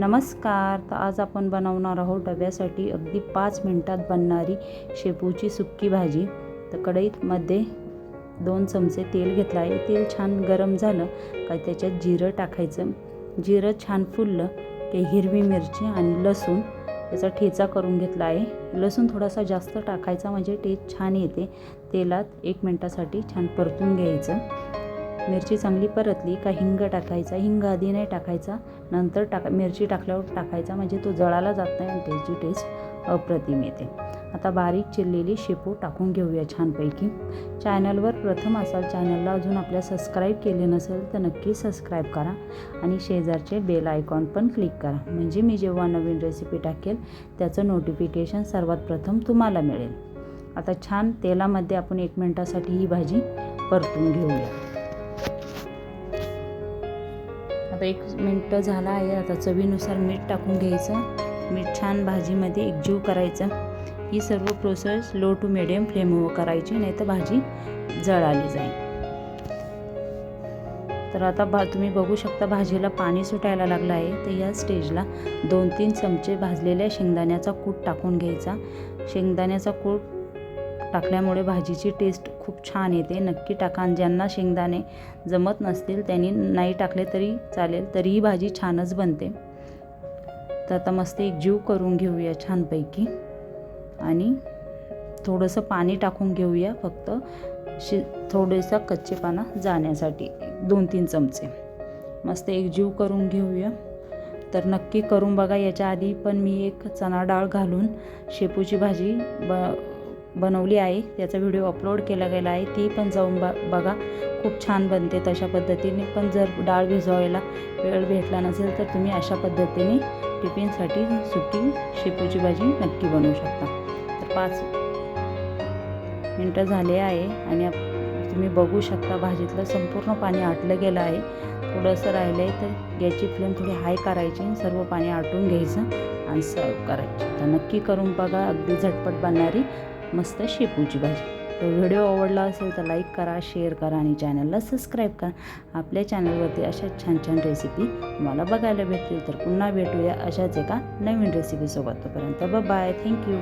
नमस्कार. तर आज आपण बनवणार आहोत डब्यासाठी अगदी पाच मिनटात बनणारी शेपूची सुक्की भाजी. तर कढईमध्ये दोन चमचे तेल घेतलं आहे. तेल छान गरम झालं का त्याच्यात जिरं टाकायचं. जिरं छान फुललं की हिरवी मिरची आणि लसूण त्याचा ठेचा करून घेतला आहे. लसूण थोडासा जास्त टाकायचा म्हणजे टेस्ट छान येते. तेलात एक मिनटासाठी छान परतून घ्यायचं. मिरची चांगली परतली का हिंग टाकायचा हिंग आधी नाही टाकायचा नंतर टाका मिरची टाकल्यावर टाकायचा म्हणजे तो जळाला जात नाही आणि त्याची टेस्ट अप्रतिम येते. आता बारीक चिरलेली शेपू टाकून घेऊया छानपैकी. चॅनलवर प्रथम असाल चॅनलला अजून आपल्या सबस्क्राईब केले नसेल तर नक्की सबस्क्राईब करा आणि शेजारचे बेल आयकॉन पण क्लिक करा. म्हणजे मी जेव्हा नवीन रेसिपी टाकेल त्याचं नोटिफिकेशन सर्वात प्रथम तुम्हाला मिळेल. आता छान तेलामध्ये आपण एक मिनटासाठी ही भाजी परतून घेऊया. आता एक मिनटं झाला आहे. आता चवीनुसार मीठ टाकून घ्यायचं. मीठ छान भाजीमध्ये एकजीव करायचं. ही सर्व प्रोसेस लो टू मिडियम फ्लेमवर करायची नाही तर भाजी जळाली जाईल. तर आता भा तुम्ही बघू शकता भाजीला पाणी सुटायला लागलं आहे. तर या स्टेजला दोन तीन चमचे भाजलेल्या शेंगदाण्याचा कूट टाकून घ्यायचा. शेंगदाण्याचा कूट टाकल्यामुळे भाजीची टेस्ट खूप छान येते. नक्की टाका. ज्यांना शेंगदाणे जमत नसतील त्यांनी नाही टाकले तरी चालेल. तरीही भाजी छानच बनते. तर आता मस्त एक जीव करून घेऊया छानपैकी. आणि थोडंसं पाणी टाकून घेऊया फक्त. शि थोडंसं कच्चेपाना जाण्यासाठी. दोन तीन चमचे. मस्त एक जीव करून घेऊया. तर नक्की करून बघा. याच्या आधी पण मी एक चणा डाळ घालून शेपूची भाजी ब बनवली आहे. त्याचा व्हिडिओ अपलोड केला गेला आहे. ती पण जाऊन ब बघा. खूप छान बनते तशा पद्धतीने. पण जर डाळ भिजवायला वेळ भेटला नसेल तर तुम्ही अशा पद्धतीने टिफिनसाठी सुकी शेपूची भाजी नक्की बनवू शकता. तर पाच मिनटं झाले आहे आणि तुम्ही बघू शकता भाजीतलं संपूर्ण पाणी आटलं गेलं आहे. थोडंसं राहिलं आहे तर गॅसची फ्लेम थोडी हाय करायची. सर्व पाणी आटून घ्यायचं आणि सर्व करायचं. तर नक्की करून बघा. अगदी झटपट बनणारी मस्त शेपूची भाजी. तर व्हिडिओ आवडला असेल तर लाईक करा शेअर करा आणि चॅनलला सबस्क्राईब करा. आपल्या चॅनलवरती अशा छान छान रेसिपी तुम्हाला बघायला भेटतील. तर पुन्हा भेटूया अशाच एका नवीन रेसिपीसोबत तोपर्यंत बाय थँक्यू